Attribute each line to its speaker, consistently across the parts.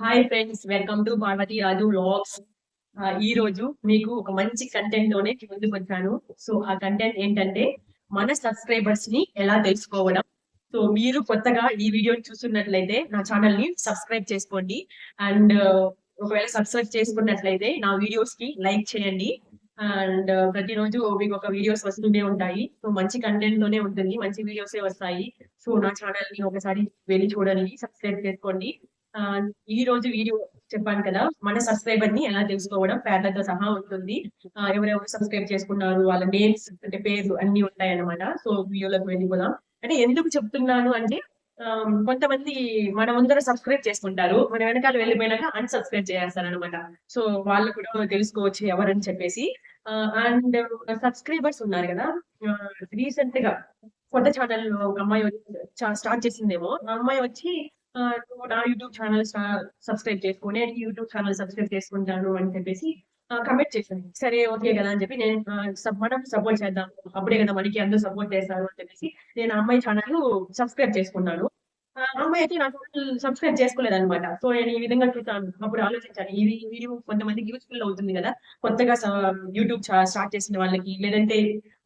Speaker 1: Hi friends welcome to Parvathi Raju vlogs ఈ రోజు మీకు ఒక మంచి కంటెంట్ తోనే ముందుకు వచ్చాను. సో ఆ కంటెంట్ ఏంటంటే మన సబ్స్క్రైబర్స్ని ఎలా తెలుసుకోవడం. సో మీరు కొత్తగా ఈ వీడియో చూస్తున్నట్లయితే నా ఛానల్ని సబ్స్క్రైబ్ చేసుకోండి. అండ్ ఒకవేళ సబ్స్క్రైబ్ చేసుకున్నట్లయితే నా వీడియోస్కి లైక్ చేయండి. అండ్ ప్రతిరోజు మీకు ఒక వీడియోస్ వస్తూనే ఉంటాయి. సో మంచి కంటెంట్ తోనే ఉంటుంది. మంచి వీడియోస్ వస్తాయి. సో నా ఛానల్ని ఒకసారి వెళ్ళి చూడండి సబ్స్క్రైబ్ చేసుకోండి. ఈ రోజు వీడియో చెప్పాను కదా మన సబ్స్క్రైబర్ని ఎలా తెలుసుకోవడం పేర్లతో సహా ఉంటుంది. ఎవరెవరు సబ్స్క్రైబ్ చేసుకున్నారు వాళ్ళ నేమ్స్ అంటే పేర్లు అన్ని ఉంటాయి అన్నమాట సో వీడియోలోకి వెళ్ళిపోదాం అంటే ఎందుకు చెప్తున్నాను అంటే ఆ, కొంతమంది మన ముందర సబ్స్క్రైబ్ చేసుకుంటారు మన వెనకాల వెళ్ళిపోయినాక అన్సబ్స్క్రైబ్ చేస్తారు అనమాట సో వాళ్ళు కూడా తెలుసుకోవచ్చు ఎవరని చెప్పేసి. అండ్ సబ్స్క్రైబర్స్ ఉన్నారు కదా రీసెంట్గా కొత్త ఛానల్ ఒక అమ్మాయి స్టార్ట్ చేసిందేమో. ఆ అమ్మాయి వచ్చి నా యూట్యూబ్ ఛానల్ సబ్స్క్రైబ్ చేసుకుని నేను యూట్యూబ్ ఛానల్ సబ్స్క్రైబ్ చేసుకుంటాను అని చెప్పేసి కమెంట్ చేశాను సరే ఓకే కదా అని చెప్పి నేను మనం సపోర్ట్ చేద్దాం. అప్పుడే కదా మనకి అందరూ సపోర్ట్ చేస్తారు అని చెప్పేసి నేను అమ్మాయి ఛానల్ సబ్స్క్రైబ్ చేసుకున్నాను. ఆ అమ్మాయి అయితే నా ఛానల్ సబ్స్క్రైబ్ చేసుకోలేదు అనమాట సో నేను ఈ విధంగా చూసాను అప్పుడు ఆలోచించాను. ఇది వీడియో కొంతమందికి యూస్ఫుల్ అవుతుంది కదా. కొత్తగా యూట్యూబ్ స్టార్ట్ చేసిన వాళ్ళకి లేదంటే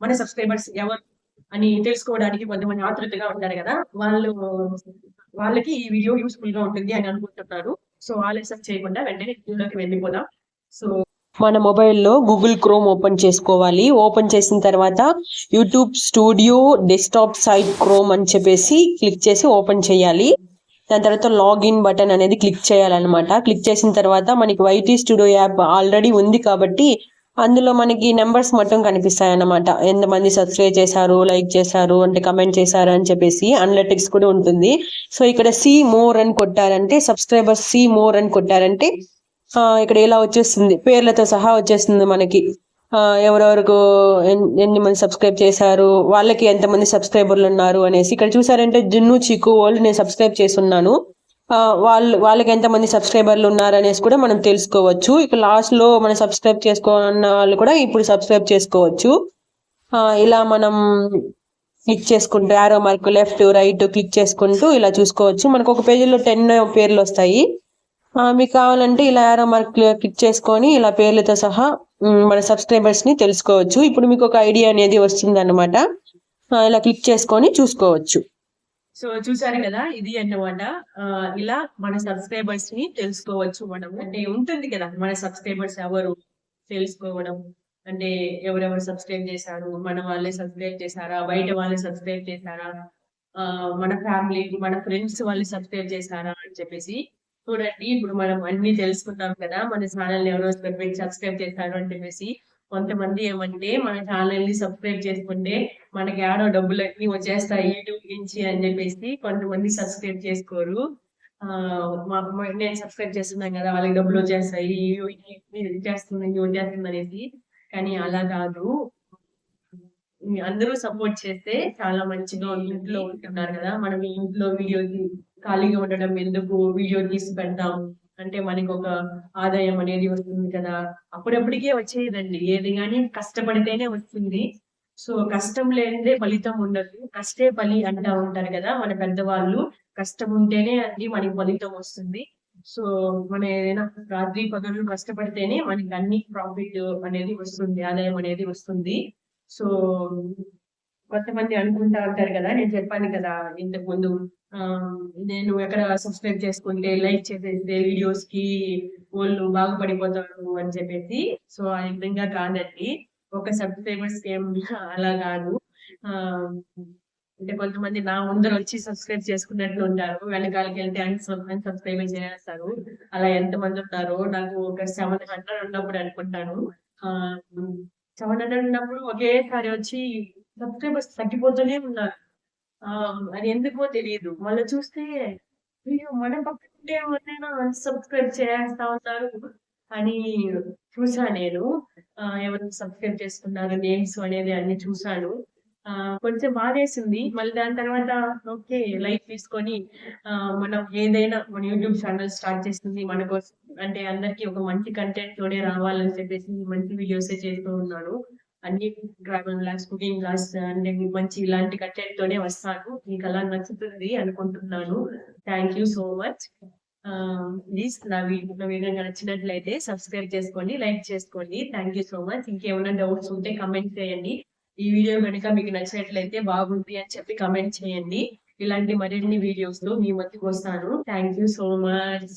Speaker 1: మన సబ్స్క్రైబర్స్ ఎవరు అని తెలుసుకోవడానికి కొంతమంది ఆతృతగా ఉంటారు కదా. వాళ్ళు వాళ్ళకి ఈ వీడియో యూస్ఫుల్గా ఉంటుంది అని అనుకుంటున్నారు. సో ఆలస్యం చేయకుండా వెంటనే వీడియోలోకి వెళ్ళిపోదాం. సో
Speaker 2: మన మొబైల్లో గూగుల్ క్రోమ్ ఓపెన్ చేసుకోవాలి. ఓపెన్ చేసిన తర్వాత YouTube studio desktop site Chrome అని చెప్పేసి క్లిక్ చేసి ఓపెన్ చేయాలి. దాని తర్వాత లాగిన్ బటన్ అనేది క్లిక్ చేయాలన్నమాట. క్లిక్ చేసిన తర్వాత మనకి వైటీ స్టూడియో యాప్ ఆల్రెడీ ఉంది కాబట్టి అందులో మనకి నెంబర్స్ మొత్తం కనిపిస్తాయి అన్నమాట ఎంతమంది సబ్స్క్రైబ్ చేశారు లైక్ చేశారు అంటే కమెంట్ చేశారు అని చెప్పేసి అనలెటిక్స్ కూడా ఉంటుంది. సో ఇక్కడ సి మోర్ అని కొట్టారంటే సబ్స్క్రైబర్స్ సి మోర్ అని కొట్టారంటే ఇక్కడ ఇలా వచ్చేస్తుంది? పేర్లతో సహా వచ్చేస్తుంది మనకి. ఎవరెవరకు ఎన్ని మంది సబ్స్క్రైబ్ చేశారు వాళ్ళకి ఎంతమంది సబ్స్క్రైబర్లు ఉన్నారు అనేసి. ఇక్కడ చూసారంటే జున్ను చిక్కు వాళ్ళు నేను సబ్స్క్రైబ్ చేస్తున్నాను. వాళ్ళు వాళ్ళకి ఎంతమంది సబ్స్క్రైబర్లు ఉన్నారు అనేసి కూడా మనం తెలుసుకోవచ్చు. ఇక లాస్ట్లో మనం సబ్స్క్రైబ్ చేసుకోన్న వాళ్ళు కూడా ఇప్పుడు సబ్స్క్రైబ్ చేసుకోవచ్చు. ఇలా మనం క్లిక్ చేసుకుంటూ arrow mark left right click చేసుకుంటూ ఇలా చూసుకోవచ్చు. మనకు ఒక పేజీలో టెన్ పేర్లు వస్తాయి. మీకు కావాలంటే ఇలా యారో మార్క్ క్లిక్ చేసుకొని ఇలా పేర్లతో సహా మన సబ్స్క్రైబర్స్ని తెలుసుకోవచ్చు. ఇప్పుడు మీకు ఒక ఐడియా అనేది వస్తుంది ఇలా క్లిక్ చేసుకొని చూసుకోవచ్చు.
Speaker 1: సో చూసారు కదా ఇది అన్నమాట ఇలా మన సబ్స్క్రైబర్స్ని తెలుసుకోవచ్చు మనం అంటే ఉంటుంది కదా మన సబ్స్క్రైబర్స్ ఎవరు తెలుసుకోవడం? అంటే ఎవరెవరు సబ్స్క్రైబ్ చేశారు? మన వాళ్ళే సబ్స్క్రైబ్ చేశారా? బయట వాళ్ళే సబ్స్క్రైబ్ చేశారా? ఆ, మన ఫ్యామిలీ మన ఫ్రెండ్స్ వాళ్ళు సబ్స్క్రైబ్ చేశారా అని చెప్పేసి చూడండి. ఇప్పుడు మనం అన్ని తెలుసుకుంటాం కదా మన ఛానల్ ఎవరో సబ్స్క్రైబ్ చేశారు అని చెప్పేసి కొంతమంది ఏమంటే మన ఛానల్ని సబ్స్క్రైబ్ చేసుకుంటే మనకి ఆడో డబ్బులు అన్ని వచ్చేస్తాయి యూట్యూబ్ నుంచి అని చెప్పేసి కొంతమంది సబ్స్క్రైబ్ చేసుకోరు. ఆ మా నేను సబ్స్క్రైబ్ చేస్తున్నాను కదా వాళ్ళకి డబ్బులు వచ్చేస్తాయి ఇయ్యో, చేస్తుంది వచ్చేస్తుంది అనేసి. కానీ అలా కాదు. అందరూ సపోర్ట్ చేస్తే చాలా మంచిగా ఇంట్లో ఉంటున్నారు కదా. మనం ఇంట్లో వీడియో ఖాళీగా ఉండడం ఎందుకు? వీడియో తీసి పెడతాం అంటే మనకి ఒక ఆదాయం అనేది వస్తుంది కదా. అప్పుడప్పటికే వచ్చేదండి. ఏది కానీ కష్టపడితేనే వస్తుంది. సో కష్టం లేనిదే ఫలితం ఉండదు. కష్టే బలి అంటా ఉంటారు కదా మన పెద్దవాళ్ళు. కష్టం ఉంటేనే అది మనకి ఫలితం వస్తుంది. సో మన ఏదైనా రాత్రి పగలు కష్టపడితేనే మనకి అన్ని ప్రాఫిట్ అనేది వస్తుంది. ఆదాయం అనేది వస్తుంది. సో కొంతమంది అనుకుంటా ఉంటారు కదా. నేను చెప్పాను కదా ఇంతకు ముందు నేను ఎక్కడ సబ్స్క్రైబ్ చేసుకుంటే లైక్ చేసేస్తే వీడియోస్కి వాళ్ళు బాగుపడిపోతారు అని చెప్పేసి సో ఆ విధంగా కాదండి. ఒక సబ్స్క్రైబర్స్ ఏం అలా కాదు. అంటే కొంతమంది నా ముందర వచ్చి సబ్స్క్రైబ్ చేసుకున్నట్లు ఉంటారు. వెనకాలకి వెళ్తే అన్సబ్స్క్రైబ్ చేస్తారు అలా ఎంత మంది ఉన్నారో నాకు ఒక సెవెన్ హండ్రెడ్ ఉన్నప్పుడు అనుకుంటాను. ఆ సెవెన్ హండ్రెడ్ ఉన్నప్పుడు ఒకేసారి వచ్చి సబ్స్క్రైబర్స్ తగ్గిపోతూనే ఉన్నారు. అది ఎందుకో తెలియదు మళ్ళీ చూస్తే వీడియో మన పక్కనే ఎవరైనా సబ్స్క్రైబ్ చేస్తా ఉన్నారు అని చూసా నేను. ఆ, ఎవరు సబ్స్క్రైబ్ చేసుకున్నారు నేమ్స్ అనేది అన్ని చూసాను ఆ కొంచెం బాధేసింది. మళ్ళీ దాని తర్వాత ఓకే లైఫ్ తీసుకొని ఆ మనం ఏదైనా మన యూట్యూబ్ ఛానల్ స్టార్ట్ చేసింది మన కోసం. అంటే అందరికి ఒక మంచి కంటెంట్ తోనే రావాలని చెప్పేసి మంచి వీడియోస్ చేస్తూ ఉన్నాను. అన్ని ట్రావెల్ క్లాస్ కుకింగ్ క్లాస్ అంటే మంచి ఇలాంటి కంటెంట్ తోనే వస్తాను. మీకు అలా నచ్చుతుంది అనుకుంటున్నాను. Thank you so much please నా వీడియో నా వీడియో నచ్చినట్లయితే సబ్స్క్రైబ్ చేసుకోండి లైక్ చేసుకోండి. థ్యాంక్ యూ సో మచ్ ఇంకేమైనా డౌట్స్ ఉంటే కమెంట్ చేయండి. ఈ వీడియో కనుక మీకు నచ్చినట్లయితే బాగుంది అని చెప్పి కమెంట్ చేయండి. ఇలాంటి మరిన్ని వీడియోస్లో మీ మధ్యకు వస్తాను. Thank you so much